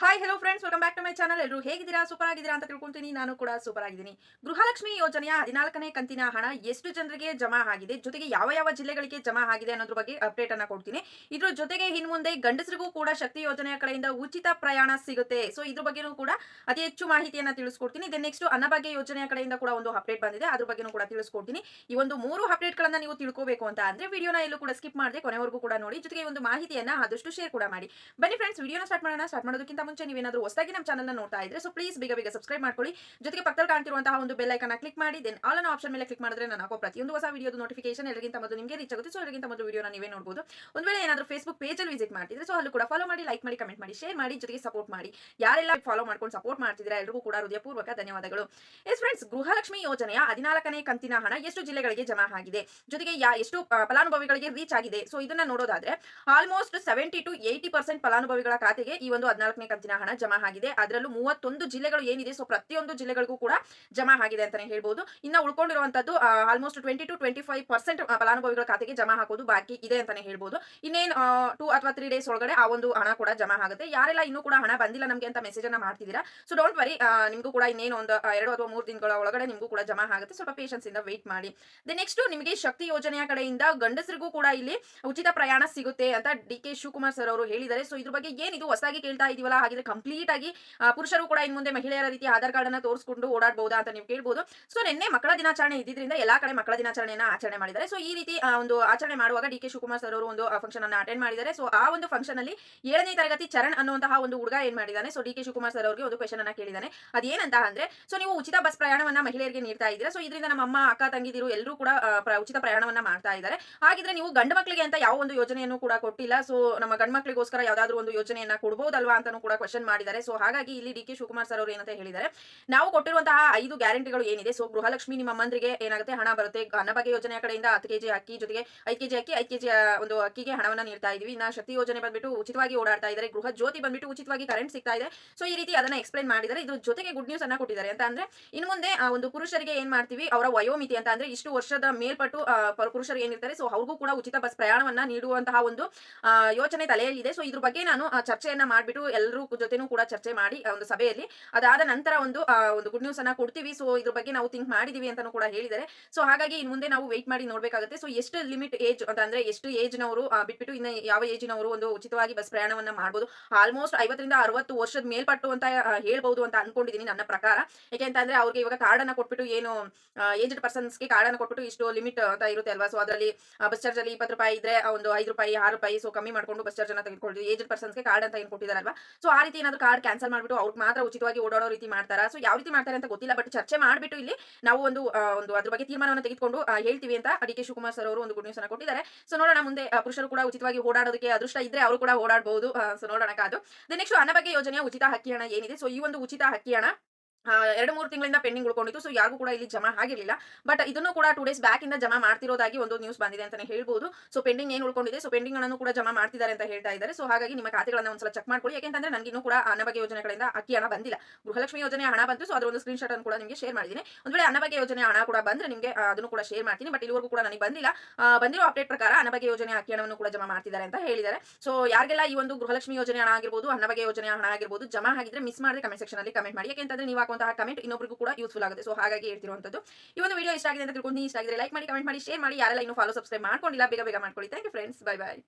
Hi hello friends welcome back to my channel ಎಲ್ಲರೂ ಹೇಗಿದ್ದೀರಾ? Super ಆಗಿದ್ದೀರಾ ಅಂತ ತಿಳ್ಕೊಂತೀನಿ ನಾನು ಕೂಡ ಸೂಪರ್ ಆಗಿದ್ದೀನಿ. ಗೃಹಲಕ್ಷ್ಮಿ ಯೋಜನೆಯ ಹದಿನಾಲ್ಕನೇ ಕಂತಿನ ಹಣ ಎಷ್ಟು ಜನರಿಗೆ ಜಮಾ ಆಗಿದೆ? ಜೊತೆಗೆ ಯಾವ ಯಾವ ಜಿಲ್ಲೆಗಳಿಗೆ ಜಮಾ ಆಗಿದೆ ಅನ್ನೋದ್ರ ಬಗ್ಗೆ ಅಪ್ಡೇಟ್ ಅನ್ನ ಕೊಡ್ತೀನಿ. ಇದ್ರ ಜೊತೆಗೆ ಇನ್ನು ಮುಂದೆ ಗಂಡಸರಿಗೂ ಕೂಡ ಶಕ್ತಿ ಯೋಜನೆಯ ಕಡೆಯಿಂದ ಉಚಿತ ಪ್ರಯಾಣ ಸಿಗುತ್ತೆ. ಸೊ ಇದ್ರ ಬಗ್ಗೆನೂ ಕೂಡ ಅತಿ ಹೆಚ್ಚು ಮಾಹಿತಿಯನ್ನ ತಿಳಿಸ್ಕೊಡ್ತೀನಿ. ದೆನ್ ನೆಕ್ಸ್ಟ್ ಅನ್ನಭಾಗ್ಯ ಯೋಜನೆಯ ಕಡೆಯಿಂದ ಕೂಡ ಒಂದು ಅಪ್ಡೇಟ್ ಬಂದಿದೆ. ಅದ್ರ ಬಗ್ಗೆನೂ ಕೂಡ ತಿಳಿಸ್ಕೊಡ್ತೀನಿ. ಈ ಒಂದು ಮೂರು ಅಪ್ಡೇಟ್ಗಳನ್ನ ನೀವು ತಿಳ್ಕೋಬೇಕು ಅಂತ ಅಂದ್ರೆ ವಿಡಿಯೋನ ಎಲ್ಲೂ ಕೂಡ ಸ್ಕಿಪ್ ಮಾಡದೆ ಕೊನೆವರೆಗೂ ಕೂಡ ನೋಡಿ. ಜೊತೆಗೆ ಒಂದು ಮಾಹಿತಿಯನ್ನ ಆದಷ್ಟು ಶೇರ್ ಕೂಡ ಮಾಡಿ. ಬನ್ನಿ ಫ್ರೆಂಡ್ಸ್ ವಿಡಿಯೋನ ಸ್ಟಾರ್ಟ್ ಮಾಡೋಣ. ಸ್ಟಾರ್ಟ್ ಮಾಡೋದಕ್ಕಿಂತ ಮುಂಚೆ ನೀವೇನಾದ್ರೂ ಹೊಸದಾಗಿ ನಮ್ಮ ಚಾನಲ್ನ ನೋಡ್ತಾ ಇದ್ರೆ ಸೊ ಪ್ಲೀಸ್ ಬೇಗ ಬೇಗ ಸಬ್ಸ್ಕ್ರೈಬ್ ಮಾಡ್ಕೊಳ್ಳಿ. ಜೊತೆಗೆ ಪಕ್ಕದಲ್ಲಿ ಕಾಣ್ತಿರುವಂತಹ ಒಂದು ಬೆಲ್ ಐಕನ್ ಕ್ಲಿಕ್ ಮಾಡಿ ದೆನ್ ಆಲ್ ಅನ್ನೋ ಆಪ್ಷನ್ ಮೇಲೆ ಕ್ಲಿಕ್ ಮಾಡಿದ್ರೆ ನಾನು ಹಾಕೋ ಪ್ರತಿಯೊಂದು ಹೊಸ ವೀಡಿಯೋದು ನೋಟಿಫಿಕೇಶನ್ ಎಲ್ಲರಿಗಿಂತ ಮೊದಲು ನಿಮಗೆ ರೀಚ್ ಆಗುತ್ತೆ. ಸೊ ಎಲ್ಲರಿಗಿಂತ ಮೊದಲು ವಿಡಿಯೋನ ನೀವೇ ನೋಡಬಹುದು ಒಂದು ವೇಳೆ ಏನಾದರೂ ಫೇಸ್ಬುಕ್ ಪೇಜಲ್ಲಿ ವಿಸಿಟ್ ಮಾಡ್ತಿದ್ರೆ ಸೊ ಅಲ್ಲೂ ಕೂಡ ಫಾಲೋ ಮಾಡಿ ಲೈಕ್ ಮಾಡಿ ಕಮೆಂಟ್ ಮಾಡಿ ಶೇರ್ ಮಾಡಿ, ಜೊತೆಗೆ ಸಪೋರ್ಟ್ ಮಾಡಿ. ಯಾರೆಲ್ಲ ಫಾಲೋ ಮಾಡ್ಕೊಂಡು ಸಪೋರ್ಟ್ ಮಾಡ್ತಿದ್ರೆ ಎಲ್ಲರಿಗೂ ಕೂಡ ಹೃದಯಪೂರ್ವಕ ಧನ್ಯವಾದಗಳು. ಎಸ್ ಫ್ರೆಂಡ್ಸ್ ಗೃಹಲಕ್ಷ್ಮಿ ಯೋಜನೆಯ ಹದಿನಾಲ್ಕನೇ ಕಂತಿನ ಹಣ ಎಷ್ಟು ಜಿಲ್ಲೆಗಳಿಗೆ ಜಮಾ ಆಗಿದೆ? ಜೊತೆಗೆ ಯಾ ಎಷ್ಟು ಫಲಾನುಭವಿಗಳಿಗೆ ರೀಚ್ ಆಗಿದೆ? ಸೊ ಇದನ್ನ ನೋಡೋದಾದ್ರೆ almost seventy to eighty percent ಫಲಾನುಭವಿಗಳ ಖಾತೆಗೆ ಈ ಒಂದು ಹದಿನಾಲ್ಕನೇ ಕಂತಿನ ಹಣ ಜಮಾ ಆಗಿದೆ. ಅದರಲ್ಲೂ ಮೂವತ್ತೊಂದು ಜಿಲ್ಲೆಗಳು ಏನಿದೆ ಸೊ ಪ್ರತಿಯೊಂದು ಜಿಲ್ಲೆಗಳಿಗೂ ಕೂಡ ಜಮಾ ಆಗಿದೆ ಅಂತಾನೆ ಹೇಳ್ಬೋದು. ಇನ್ನ ಉಳ್ಕೊಂಡಿರುವಂತದ್ದು almost twenty to twenty five percent ಫಲಾನುಭವಿಗಳ ಖಾತೆಗೆ ಜಮಾ ಹಾಕೋದು ಬಾಕಿ ಇದೆ ಅಂತಾನೆ ಹೇಳ್ಬೋದು. ಇನ್ನೇನು ಟೂ ಅಥವಾ ತ್ರೀ ಡೇಸ್ ಒಳಗಡೆ ಆ ಒಂದು ಹಣ ಕೂಡ ಜಮಾ ಆಗುತ್ತೆ. ಯಾರೆಲ್ಲ ಇನ್ನೂ ಕೂಡ ಹಣ ಬಂದಿಲ್ಲ ನಮಗೆ ಅಂತ ಮೆಸೇಜ್ ಅನ್ನ ಮಾಡ್ತಿದ್ದೀರಾ ಸೊ ಡೋಂಟ್ ವರಿ ನಿಮಗೂ ಕೂಡ ಇನ್ನೇನು ಒಂದು ಎರಡು ಅಥವಾ ಮೂರು ದಿನಗಳ ಒಳಗಡೆ ನಿಮಗೂ ಕೂಡ ಜಮಾ ಆಗುತ್ತೆ. ಸ್ವಲ್ಪ ಪೇಷನ್ಸ್ ಇಂದ ವೇಟ್ ಮಾಡಿ. ದೆ ನೆಕ್ಸ್ಟ್ ನಿಮಗೆ ಶಕ್ತಿ ಯೋಜನೆಯ ಕಡೆಯಿಂದ ಗಂಡಸರಿಗೂ ಕೂಡ ಇಲ್ಲಿ ಉಚಿತ ಪ್ರಯಾಣ ಸಿಗುತ್ತೆ ಅಂತ ಡಿ ಕೆ ಶಿವಕುಮಾರ್ ಸರ್ ಅವರು ಹೇಳಿದ್ದಾರೆ. ಸೊ ಇದ್ರ ಬಗ್ಗೆ ಏನಿದು ಹೊಸದಾಗಿ ಕೇಳ್ತಾ ಇದೀವಲ್ಲ? ಹಾಗಿದ್ರೆ ಕಂಪ್ಲೀಟ್ ಆಗಿ ಪುರುಷರು ಕೂಡ ಇನ್ ಮುಂದೆ ಮಹಿಳೆಯರ ರೀತಿ ಆಧಾರ್ ಕಾರ್ಡ್ ಅನ್ನ ತೋರಿಸಿಕೊಂಡು ಓಡಾಡಬಹುದಾ ಅಂತ ನೀವು ಕೇಳ್ಬೋದು. ಸೊ ನಿನ್ನೆ ಮಕ್ಕಳ ದಿನಾಚರಣೆ ಇದ್ದಿದ್ರಿಂದ ಎಲ್ಲಾ ಕಡೆ ಮಕ್ಕಳ ದಿನಾಚರಣೆಯನ್ನ ಆಚರಣೆ ಮಾಡಿದ್ದಾರೆ. ಸೊ ಈ ರೀತಿ ಒಂದು ಆಚರಣೆ ಮಾಡುವಾಗ ಡಿ ಕೆ ಶಿವಕುಮಾರ್ ಸರ್ ಅವರು ಒಂದು ಫಂಕ್ಷನ್ ಅನ್ನ ಅಟೆಂಡ್ ಮಾಡಿದ್ದಾರೆ. ಸೊ ಆ ಒಂದು ಫಂಕ್ಷನ್ ಅಲ್ಲಿ ಏಳನೇ ತರಗತಿ ಚರಣ್ ಅನ್ನುವಂತಹ ಒಂದು ಹುಡುಗ ಏನ್ ಮಾಡಿದಾನೆ so D K Shivakumar sir ಅವರಿಗೆ ಒಂದು ಕ್ವೆಶನ್ ಅನ್ನ ಕೇಳಿದಾನೆ ಅದೇನಂತ ಅಂದ್ರೆ ಸೊ ನೀವು ಉಚಿತ ಬಸ್ ಪ್ರಯಾಣವನ್ನ ಮಹಿಳೆಯರಿಗೆ ನೀಡ್ತಾ ಇದ್ದೀರಾ? ಸೊ ಇದರಿಂದ ನಮ್ಮ ಅಮ್ಮ ಅಕ್ಕ, ತಂಗಿದಿರು ಎಲ್ಲರೂ ಕೂಡ ಉಚಿತ ಪ್ರಯಾಣವನ್ನ ಮಾಡ್ತಾ ಇದ್ದಾರೆ. ಹಾಗಿದ್ರೆ ನೀವು ಗಂಡು ಮಕ್ಕಳಿಗೆ ಅಂತ ಯಾವ ಒಂದು ಯೋಜನೆಯನ್ನು ಕೂಡ ಕೊಟ್ಟಿಲ್ಲ. ಸೊ ನಮ್ಮ ಗಂಡು ಮಕ್ಕಳಿಗೋಸ್ಕರ ಯಾವ್ದಾದ್ರು ಒಂದು ಯೋಜನೆಯನ್ನ ಕೊಡ್ಬೋದಲ್ವಾ ಅಂತಾನು ಕೂಡ ಕ್ವಶನ್ ಮಾಡಿದ್ದಾರೆ. ಸೊ ಹಾಗಾಗಿ ಇಲ್ಲಿ ಡಿ ಕೆ ಶಿವಕುಮಾರ್ ಸರ್ ಅವರು ಏನಂತ ಹೇಳಿದ್ದಾರೆ. ನಾವು ಕೊಟ್ಟಿರುವಂತಹ ಐದು ಗ್ಯಾರಂಟಿಗಳು ಏನಿದೆ? ಸೊ ಗೃಹಲಕ್ಷ್ಮಿ ನಿಮ್ಮ ಮಂದ್ರಿಗೆ ಏನಾಗುತ್ತೆ? ಹಣ ಬರುತ್ತೆ. ಅನ್ನಭಾಗ್ಯ ಯೋಜನೆ ಕಡೆಯಿಂದ ಹತ್ತು ಕೆಜಿ ಅಕ್ಕಿ ಜೊತೆಗೆ ಐದು ಕೆಜಿ ಅಕ್ಕಿ, ಐದು ಕೆಜಿ ಒಂದು ಅಕ್ಕಿಗೆ ಹಣವನ್ನು ನೀಡ್ತಾ ಇದೀವಿ ಇನ್ನ ಶಕ್ತಿ ಯೋಜನೆ ಬಂದ್ಬಿಟ್ಟು ಉಚಿತವಾಗಿ ಓಡಾಡ್ತಾ ಇದ್ದಾರೆ. ಗೃಹ ಜ್ಯೋತಿ ಬಂದ್ಬಿಟ್ಟು ಉಚಿತವಾಗಿ ಕರೆಂಟ್ ಸಿಗ್ತಾ ಇದೆ. ಸೊ ಈ ರೀತಿ ಅದನ್ನ ಎಕ್ಸ್ಪ್ಲೈನ್ ಮಾಡಿದ್ದಾರೆ. ಇದ್ರ ಜೊತೆಗೆ ಗುಡ್ ನ್ಯೂಸ್ ಅನ್ನ ಕೊಟ್ಟಿದ್ದಾರೆ. ಅಂತ ಅಂದ್ರೆ, ಇನ್ನು ಮುಂದೆ ಒಂದು ಪುರುಷರಿಗೆ ಏನ್ ಮಾಡ್ತೀವಿ? ಅವರ ವಯೋಮಿತಿ ಅಂತ ಅಂದ್ರೆ, ಇಷ್ಟು ವರ್ಷದ ಮೇಲ್ಪಟ್ಟು ಪುರುಷರು ಏನಿರ್ತಾರೆ? ಸೊ ಅವ್ರಿಗೂ ಕೂಡ ಉಚಿತ ಬಸ್ ಪ್ರಯಾಣವನ್ನ ನೀಡುವಂತಹ ಒಂದು ಯೋಜನೆ ತಲೆಯಲ್ಲಿದೆ. ಸೊ ಇದ್ರ ಬಗ್ಗೆ ನಾನು ಚರ್ಚೆಯನ್ನ ಮಾಡ್ಬಿಟ್ಟು ಎಲ್ಲರೂ ಜೊತೆನೂ ಕೂಡ ಚರ್ಚೆ ಮಾಡಿ ಒಂದು ಸಭೆಯಲ್ಲಿ. ಅದಾದ ನಂತರ ಒಂದು ಒಂದು ಗುಡ್ ನ್ಯೂಸ್ ಅನ್ನ ಕೊಡ್ತೀವಿ. ಸೊ ಇದ್ರ ಬಗ್ಗೆ ನಾವು ಥಿಂಕ್ ಮಾಡಿದೀವಿ ಅಂತಾನು ಕೂಡ ಹೇಳಿದ್ದಾರೆ. ಸೊ ಹಾಗಾಗಿ ಇನ್ ಮುಂದೆ ನಾವು ವೆಯ್ಟ್ ಮಾಡಿ ನೋಡ್ಬೇಕಾಗುತ್ತೆ. ಸೊ ಎಷ್ಟು ಲಿಮಿಟ್ ಏಜ್ ಅಂತ ಅಂದ್ರೆ ಎಷ್ಟು ಏಜ್ನವರು ಬಿಟ್ಬಿಟ್ಟು ಇನ್ನ ಯಾವ ಏಜಿನವರು ಒಂದು ಉಚಿತವಾಗಿ ಬಸ್ ಪ್ರಯಾಣವನ್ನ ಮಾಡಬಹುದು ಆಲ್ಮೋಸ್ಟ್ ಐವತ್ತರಿಂದ ಅರವತ್ತು ವರ್ಷದ ಮೇಲ್ಪಟ್ಟು ಅಂತ ಹೇಳ್ಬಹುದು ಅಂತ ಅನ್ಕೊಂಡಿದೀನಿ ನನ್ನ ಪ್ರಕಾರ. ಯಾಕೆ ಅಂದ್ರೆ ಅವ್ರಿಗೆ ಇವಾಗ ಕಾರ್ಡ್ ಅನ್ನ ಕೊಟ್ಬಿಟ್ಟು ಏನು ಏಜ್ಡ್ ಪರ್ಸನ್ಸ್ಗೆ ಕಾರ್ಡ್ ಅನ್ನ ಕೊಟ್ಬಿಟ್ಟು ಇಷ್ಟು ಲಿಮಿಟ್ ಅಂತ ಇರುತ್ತೆ ಅಲ್ವಾ? ಸೊ ಅದರಲ್ಲಿ ಬಸ್ ಚಾರ್ಜ್ ಅಲ್ಲಿ ಇಪ್ಪತ್ತು ರೂಪಾಯಿ ಇದ್ರೆ ಒಂದು ಐದು ರೂಪಾಯಿ, ಆರು ರೂಪಾಯಿ ಸೊ ಕಮ್ಮಿ ಮಾಡ್ಕೊಂಡು ಬಸ್ ಚಾರ್ಜ್ ಅನ್ನ ತೆಗೆದುಕೊಳ್ತೀವಿ ಏಜ್ಡ್ ಪರ್ಸನ್ಸ್ಗೆ ಕಾರ್ಡ್ ಅಂತ ಏನು ಕೊಟ್ಟಿದಾರಲ್ವಾ? ಸೊ ಆ ರೀತಿ ಏನಾದ್ರು ಕಾರ್ಡ್ ಕ್ಯಾನ್ಸಲ್ ಮಾಡ್ಬಿಟ್ಟು ಅವ್ರಿಗೆ ಮಾತ್ರ ಉಚಿತವಾಗಿ ಓಡಾಡೋ ರೀತಿ ಮಾಡ್ತಾರಾ? ಸೊ ಯಾವ ರೀತಿ ಮಾಡ್ತಾರೆ ಅಂತ ಗೊತ್ತಿಲ್ಲ ಬಟ್ ಚರ್ಚೆ ಮಾಡ್ಬಿಟ್ಟು ಇಲ್ಲಿ ನಾವು ಒಂದು ಒಂದು ಅದ್ರ ಬಗ್ಗೆ ತೀರ್ಮಾನವನ್ನು ತೆಗೆದುಕೊಂಡು ಹೇಳ್ತೀವಿ ಅಂತ ಅಡಿಕೆ ಶಿವಕುಮಾರ್ ಸರ್ ಅವರು ಒಂದು ಗುಡ್ ನ್ಯೂಸ್ ಅನ್ನ ಕೊಟ್ಟಿದ್ದಾರೆ. ಸೊ ನೋಡೋಣ ಮುಂದೆ ಪುರುಷರು ಕೂಡ ಉಚಿತವಾಗಿ ಓಡಾಡೋದಕ್ಕೆ ಅದೃಷ್ಟ ಇದ್ರೆ ಅವರು ಕೂಡ ಓಡಾಡಬಹುದು ಸೊ ನೋಡೋಣ ಕಾದು. ನೆಕ್ಸ್ಟ್ ಅನ್ನ ಬಗ್ಗೆ ಯೋಜನೆಯ ಉಚಿತ ಹಕ್ಕಿ ಹಣ ಏನಿದೆ? ಸೊ ಈ ಒಂದು ಉಚಿತ ಹಕ್ಕಿ ಹಣ ಎರಡು ಮೂರು ತಿಂಗಳಿಂದ ಪೆಂಡಿಂಗ್ ಉಳ್ಕೊಂಡಿತ್ತು. ಸೊ ಯಾರಿಗೂ ಕೂಡ ಇಲ್ಲಿ ಜಮಾ ಆಗಿರಲಿಲ್ಲ. ಬಟ್ ಇದನ್ನು ಕೂಡ ಟೂ ಡೇಸ್ ಬ್ಯಾಕ್ ಇಂದ ಜಮಾ ಮಾಡ್ತಿರೋದಾಗಿ ಒಂದು ನ್ಯೂಸ್ ಬಂದಿದೆ ಅಂತಾನೆ ಹೇಳ್ಬೋದು. ಸೊ ಪೆಂಡಿಂಗ್ ಏನು ಉಳ್ಕೊಂಡಿದೆ? ಸೊ ಪೆಂಡಿಂಗ್ ಅನ್ನು ಕೂಡ ಜಮಾ ಮಾಡ್ತಿದ್ದಾರೆ ಅಂತ ಹೇಳ್ತಾ ಇದ್ದಾರೆ. ಸೊ ಹಾಗಾಗಿ ನಿಮ್ಮ ಖಾತೆಗಳನ್ನ ಒಂದ್ಸಲ ಚೆಕ್ ಮಾಡ್ಕೊಳ್ಳಿ. ಯಾಕೆಂತಂದ್ರೆ ನನಗೆ ಇನ್ನೂ ಕೂಡ ಅನ್ನಭಾಗ್ಯ ಯೋಜನೆಗಳಿಂದ ಅಕ್ಕಿ ಹಣ ಬಂದಿಲ್ಲ. ಗೃಹಲಕ್ಷ್ಮಿ ಯೋಜನೆ ಹಣ ಬಂತು. ಸೊ ಅದರ ಒಂದು ಸ್ಕ್ರೀನ್ ಶಾಟ್ ಅನ್ನು ಕೂಡ ನಿಮಗೆ ಶೇರ್ ಮಾಡಿದ್ದೀನಿ. ಒಂದು ವೇಳೆ ಅನ್ನಭಾಗ್ಯ ಯೋಜನೆ ಹಣ ಕೂಡ ಬಂದ್ರೆ ನಿಮಗೆ ಅದನ್ನು ಕೂಡ ಶೇರ್ ಮಾಡ್ತೀನಿ. ಬಟ್ ಇಲ್ಲಿವರೆಗೂ ಕೂಡ ನನಗೆ ಬಂದಿಲ್ಲ. ಬಂದಿರೋ ಅಪ್ಡೇಟ್ ಪ್ರಕಾರ ಅನ್ನಭಾಗ್ಯ ಯೋಜನೆ ಅಕ್ಕಿ ಹಣವನ್ನು ಕೂಡ ಜಮಾ ಮಾಡ್ತಿದ್ದಾರೆ ಅಂತ ಹೇಳಿದ್ದಾರೆ. ಸೊ ಯಾರಿಗೆಲ್ಲ ಈ ಒಂದು ಗೃಹಲಕ್ಷ್ಮಿ ಯೋಜನೆ ಹಣ ಆಗಿರ್ಬೋದು ಅನ್ನಭಾಗ್ಯ ಯೋಜನೆ ಹಣ ಆಗಿರ್ಬೋದು ಜಮಾ ಆಗಿದ್ರೆ ಮಿಸ್ ಮಾಡಿದ್ರೆ ಕಮೆಂಟ್ ಸೆಕ್ಷನ್ ಅಲ್ಲಿ ಕಮೆಂಟ್ ಮಾಡಿ. ಯಾಕೆಂತಂದ್ರೆ ನೀವು ಹಾಕುವಂತಹ ಕಮೆಂಟ್ ಇನ್ನೊಬ್ಬರಿಗೂ ಕೂಡ ಯೂಸ್ಫುಲ್ ಆಗುತ್ತೆ. ಸೊ ಹಾಗಾಗಿ ಹೇಳ್ತಿರುವಂತದ್ದು ಈ ಒಂದು ವಿಡಿಯೋ ಇಷ್ಟ ಆಗಿದೆ ಅಂತ ತಿಳ್ಕೊಂಡು ಇಷ್ಟ ಆಗಿದೆ ಲೈಕ್ ಮಾಡಿ ಕಮೆಂಟ್ ಮಾಡಿ ಶೇರ್ ಮಾಡಿ. ಯಾರೆಲ್ಲ ಇನ್ನೂ ಫಾಲೋ ಸಬ್ಸ್ಕ್ರೈಬ್ ಮಾಡ್ಕೊಂಡಿಲ್ಲ, ಬೇಗ ಬೇಗ ಮಾಡ್ಕೊಳ್ಳಿ. Thank you friends bye bye